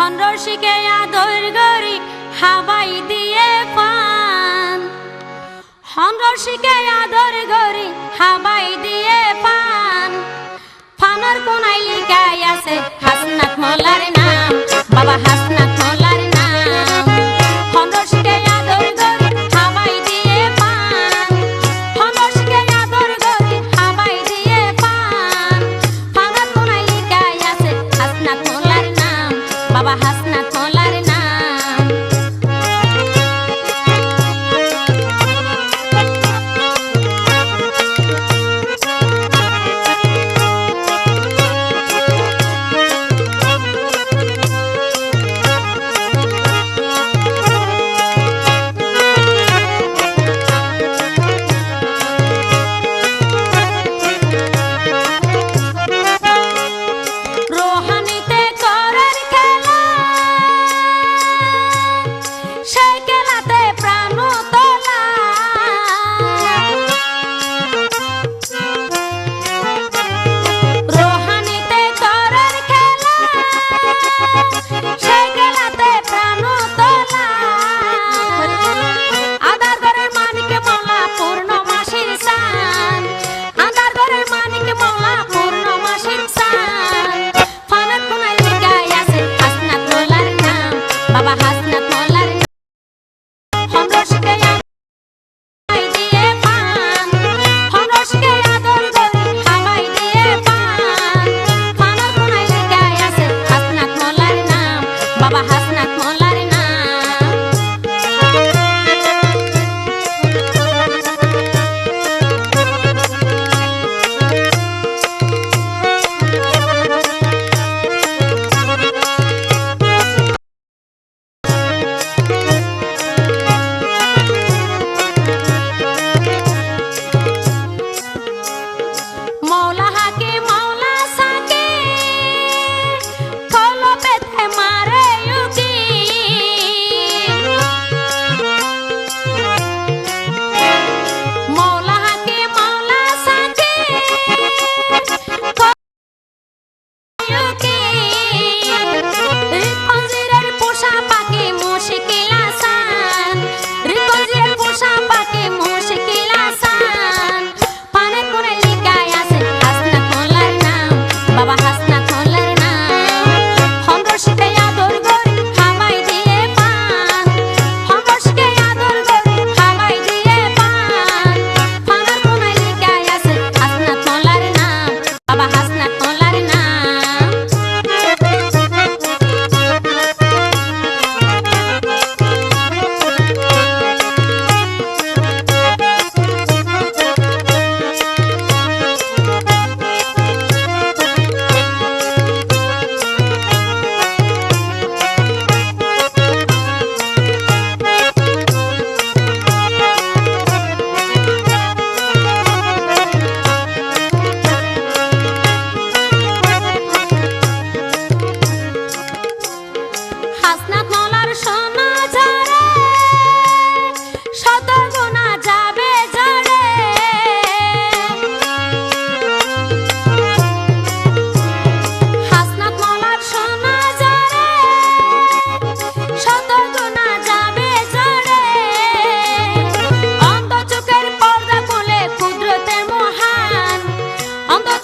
হন রসিকে আদর গরি হাবাই দিয়ে পান। হন রসিকে আদর গরি হাবাই দিয়ে পান। ফানার কোনাই লিখাই আছে হাসনাত মোল্লার নাম। বাবা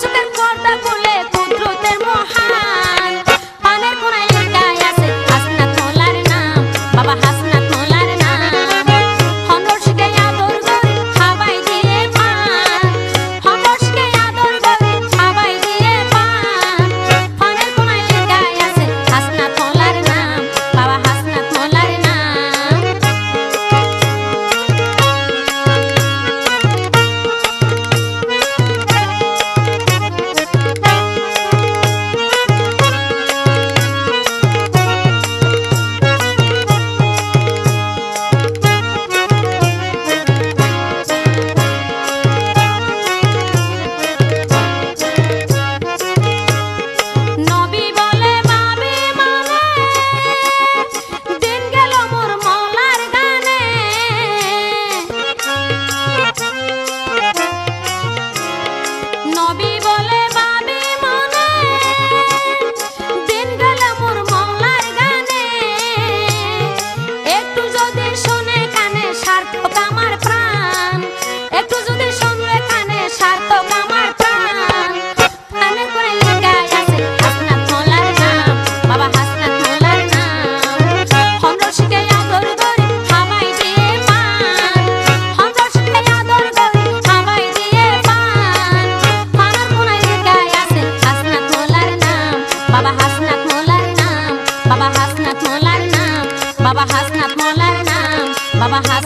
চুলের পর্দা খুলে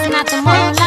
not the moon.